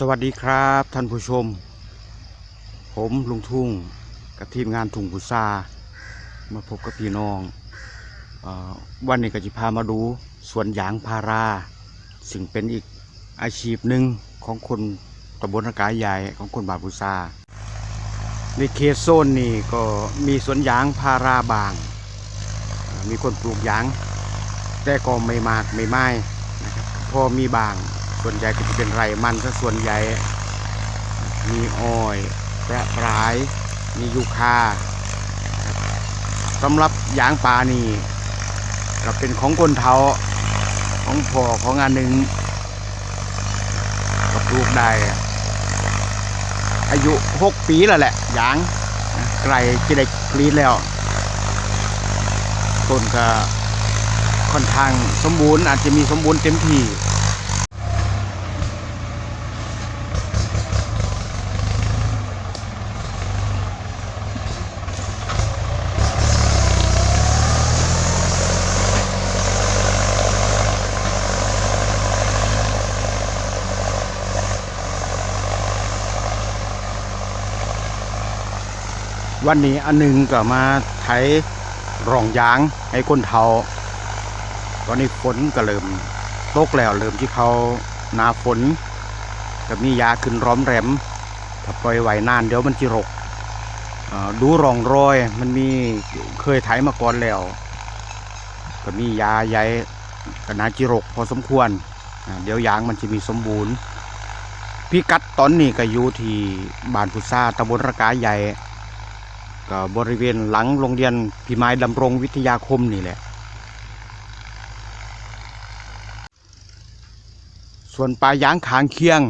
สวัสดีครับท่านผู้ชม ผมลุงทุ่งกับทีมงานทุ่งพุทรามาพบกับพี่น้องออวันนี้ก็จะพามาดูสวนยางพารา ซึ่งเป็นอีกอาชีพหนึ่งของคนตำบลรกายใหญ่ของคนบาทพุทราในเขตโซนนี่ก็มีสวนยางพาราบาง มีคนปลูกยาง แต่ก็ไม่มากไม่ไม้นะครับพอมีบาง ส่วนใหญ่ก็จะเป็นไรมันซะส่วนใหญ่ มีอ้อยแปะปลาย มียูคาสำหรับยางปลานี่ก็เป็นของคนเทาของพ่อของงานหนึ่งก็ปลูกได้อายุหกปีแล้วแหละยางไกลจะได้กรีดแล้วต้นก็ค่อนข้างสมบูรณ์อาจจะมีสมบูรณ์เต็มที่ วันนี้อันหนึ่งก็มาไถรองยางให้คนเทาตอนนี้ฝนก็เริ่มตกแล้วเริ่มที่เขาหนาฝนก็มียาขึ้นร้อมแรมถ้าปล่อยไหวนานเดี๋ยวมันจิรกดูรองรอยมันมีเคยไถมาก่อนแล้ว ก็มียาใยกนาจิรกพอสมควร เดี๋ยวยางมันจะมีสมบูรณ์พิกัดตอนนี้ก็อยู่ที่บ้านพุทราตำบลระกาใหญ่ ก็บริเวณหลังโรงเรียนพิมายดำรงวิทยาคมนี่แหละ ส่วนปลายางขางเคียง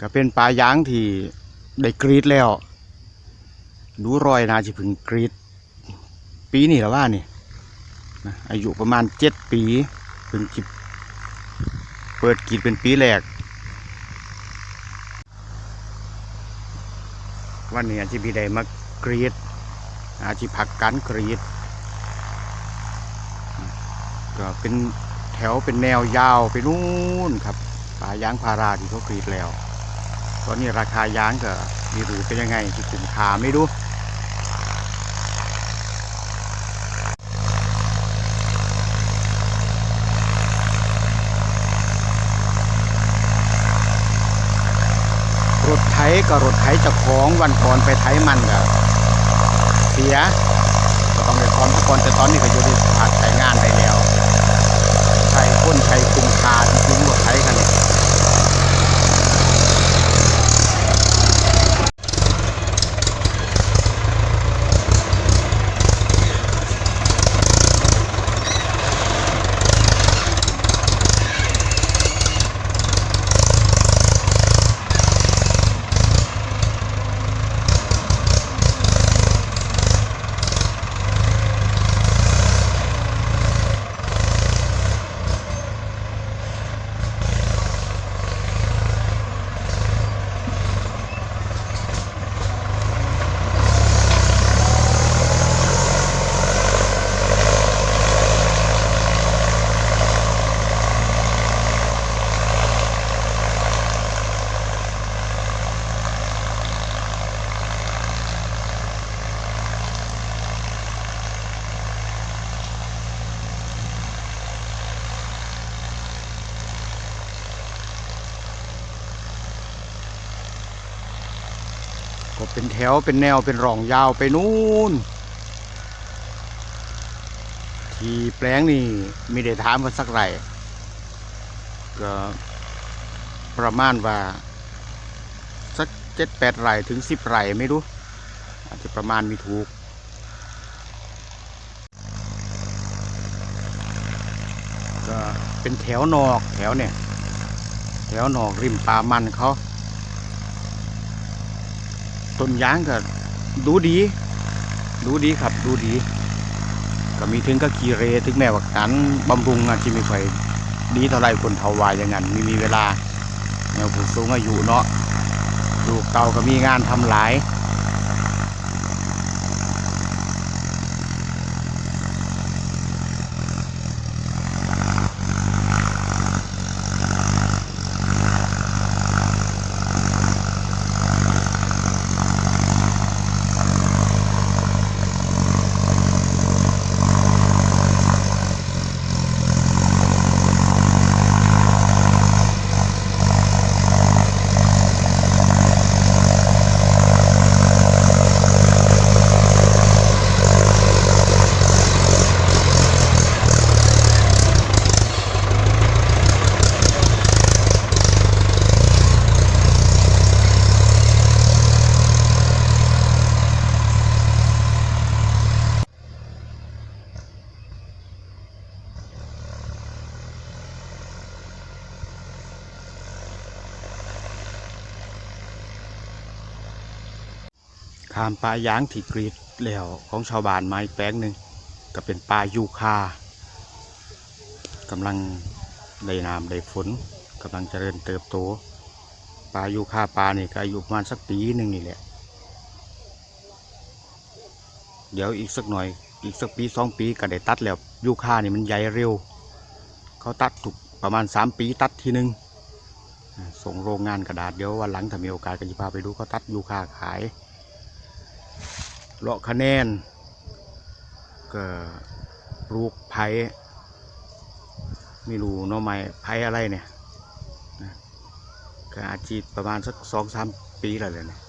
ก็เป็นปลายางที่ได้กรีดแล้ว ดูรอยนาจะพึงกรีด ปีนี่แล้วว่านี่อายุประมาณเจ็ดปีเพิ่งจิเปิดกรีดเป็นปีแรกวันนี้อาจจะมีได้มากรีด อาชีพักการกรีด ก็เป็นแถวเป็นแนวยาวไปนู่นครับป่ายางพาราที่เขากรีดแล้ว ตอนนี้ราคายางก็มีหรือเป็นยังไงที่คุ้มค่าไม่รู้รถไถกับรถไถจะของวันก่อนไปไถมันก็ เสียก็ต้องได้พร้อมทุกคนแต่ตอนนี้ก็อยู่ในผัดใช้งานได้แล้วใช้ค้นใช้คุ้มค่าจริงๆรถไถกันเนี่ย เป็นแถวเป็นแนวเป็นร่องยาวไปนู่น ที่แปลงนี่ไม่ได้ถามกันสักไรก็ประมาณว่าสักเจ็ดแปดไร่ถึงสิบไร่ไม่รู้ อาจจะประมาณมีถูกก็เป็นแถวนอกแถวเนี่ย แถวนอกริมป่ามันเขา ต้นยางก็ดูดี ดูดีครับดูดี ก็มีถึงก็กีเรถึงแม้ว่าการบำรุงอาจจะไม่ค่อยดีเท่าไรคนเทาวายอย่างนั้นมีมีเวลาแนวผู้สูงอายุเนาะลูกเต่าก็มีงานทำหลาย ข้ามป่ายางที่กรีดแล้วของชาวบ้านมาอีกแปลงหนึ่งก็เป็นป่ายูคากำลังได้น้ำได้ฝนกำลังเจริญเติบโตป่ายูคาป่านี่ก็อายุประมาณสักปีหนึ่งนี่แหละ เดี๋ยวอีกสักหน่อยอีกสักปีสองปีก็ได้ตัดแล้วยูคานี่มันใหญ่เร็ว เขาตัดถูกประมาณสามปีตัดทีหนึ่งส่งโรงงานกระดาษเดี๋ยววันหลังถ้ามีโอกาสก็จะพาไปดูเขาตัดยูคาขาย เลาะคะแนนก็ปลูกไผ่ไม่รู้น้อไม้ไผ่อะไรเนี่ยก็อาจีประมาณสักสองสามปีแล้วเลยเนี่ย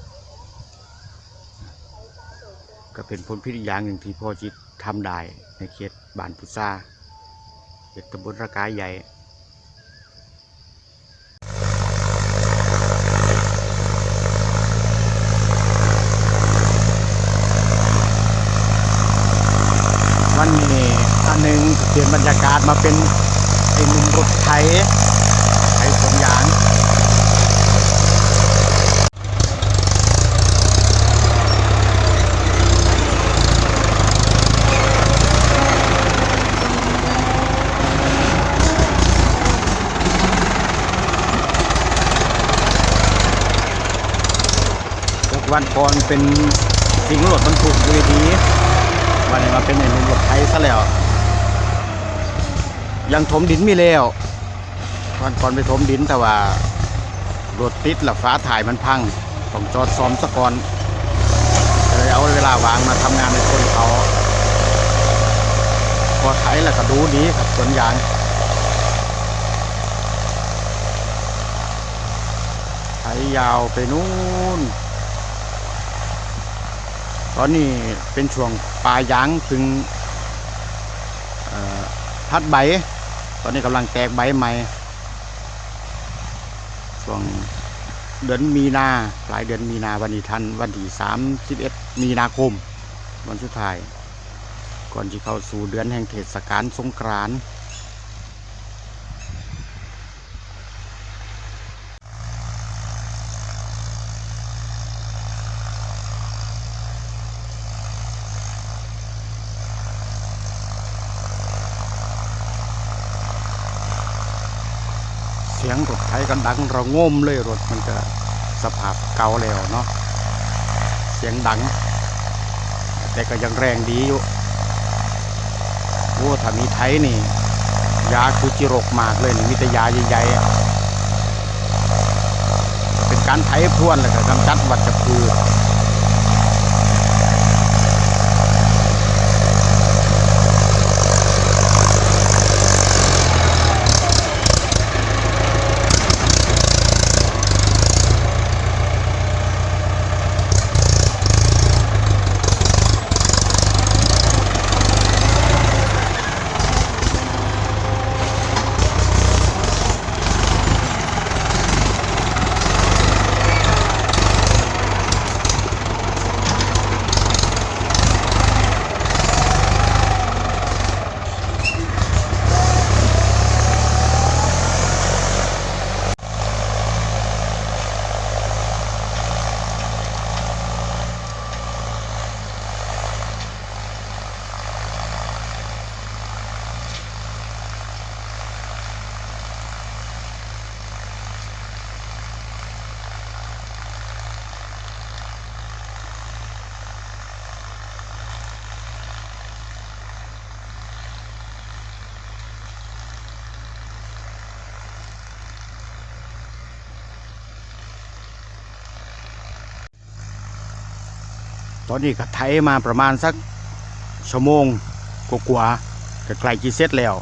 ก็เป็นผลพิธีอย่างหนึ่งที่พ่อจิตทำได้ในเขตบ้านพุทราเขตตำบลระกายใหญ่ วันนี้อันหนึ่งเปลี่ยนบรรยากาศมาเป็นไอ้หนุ่มรถไถไถสวนยางวันก่อนเป็นสิ่งรถบรรทุกอยู่ดี วันนี้มาเป็นไอ้หนุ่มรถไถซะแล้ว ยังถมดินไม่แล้ววันก่อนไปถมดินแต่ว่ารถติดหลัฟ้าถ่ายมันพังต้องจอดซ้อมสะก่อนเลยเอาเวลาวางมาทำงานในคนเขาพอไถแล้วก็ดูดีครับสวนยางไถยาวไปนู่น ตอนนี้เป็นช่วงปลายยางถึงพัดใบ ตอนนี้กำลังแตกใบใหม่ช่วงเดือนมีนาปลายเดือนมีนาวันนี้ทันวันที่สามสิบเอ็ดมีนาคม วันสุดท้าย ก่อนที่เข้าสู่เดือนแห่งเทศกาลสงกรานต์ เสียงรถไถ กันดังเรางมเลยรถมันก็สภาพเก่าแล้วเนาะเสียงดัง แต่ก็ยังแรงดีอยู่โอ้ถ้ามีไถนี่ ยาคือจิโรกมากเลยนี่มีแต่ยาใหญ่ๆเป็นการไถพรวนแล้วก็กำจัดวัชพืช ตอนนี้ก็ไถมาประมาณสักชั่วโมงกว่าๆก็ใกล้จีเสร็จแล้ว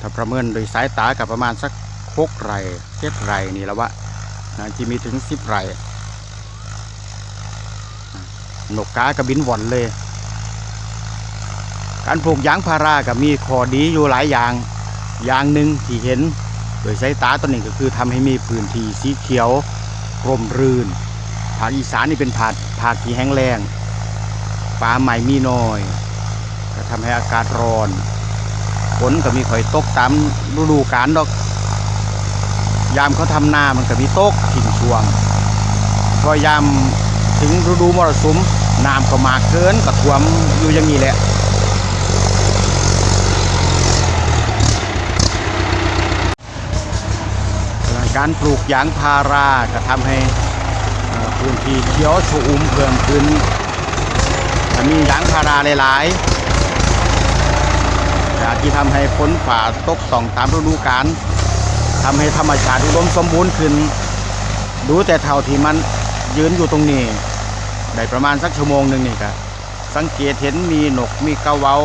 ถ้าประเมินโดยสายตากับประมาณสักหกไร่เจ็ดไร่นี่แล้ววะนะที่มีถึงสิบไร่นกกากับบินหว่อนเลย การปลูกยางพารากับมีข้อดีอยู่หลายอย่างอย่างหนึ่งที่เห็น โดยสายตาตัวนี้ก็คือทำให้มีพื้นที่สีเขียวร่มรื่นาคอีสานนี่เป็นภาคภาที่แห้งแล้งป่าใหม่มีน้อยก็ทำให้อากาศร้อนฝนก็มีค่อยตกตามฤดูกาลดอก ยามเขาทำนามันก็มีตกทิ้งช่วงพอยามถึงฤดูมรสุมน้ำก็มากเกินก็ท่วมอยู่อย่างนี้แหละการปลูกยางพาราก็ทำให้ พื้นที่เขียวชอุ่มเพิ่มขึ้นมียางพาราหลายๆก็ที่ทำให้ฝนฝ่าตกต้องตามฤดูกาลทำให้ธรรมชาติอุดมสมบูรณ์ขึ้น ดูแต่เท่าที่มันยืนอยู่ตรงนี้ ได้ประมาณสักชั่วโมงหนึ่งนี่ก็สังเกตเห็นมีหนกมีกระเว้า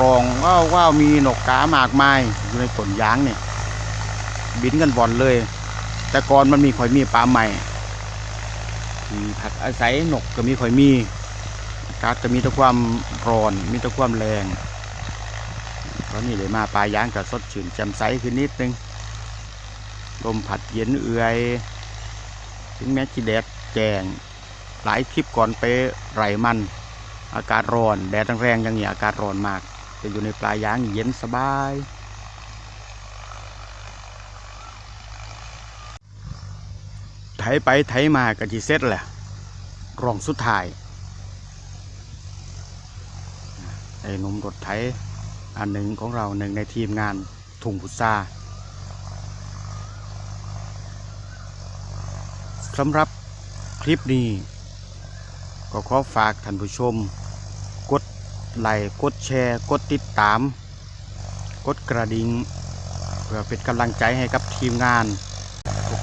รองว่าวว่าวมีหนกกามากมายอยู่ในต้นยางเนี่ยบินกันบ่อนเลย แต่ก่อนมันมีข่อยมีปลาใหม่ ผักอาศัยนกก็มีข่อยมีอากาศก็มีแต่ความร้อน มีแต่ความแรงตอนนี้เลยมาปลายางก็สดชื่นแจ่มใสขึ้นนิดนึงลมผัดเย็นเอื่อย ถึงแม้จีแดดแจงหลายคลิปก่อนไปไรมัน อากาศร้อน แดดแรงๆอย่างนี้อากาศร้อนมาก แต่อยู่ในปลายยางเย็นสบาย ถไปไถมาก็จีเสร็จแหละรองสุดท้ายไอ้นุ่มรถไถอันหนึ่งของเราหนึ่งในทีมงานถุงพุทราสำหรับคลิปนี้ ก็ขอฝากท่านผู้ชม กดไลค์กดแชร์ กดติดตาม กดกระดิ่งเพื่อเป็นกำลังใจให้กับทีมงาน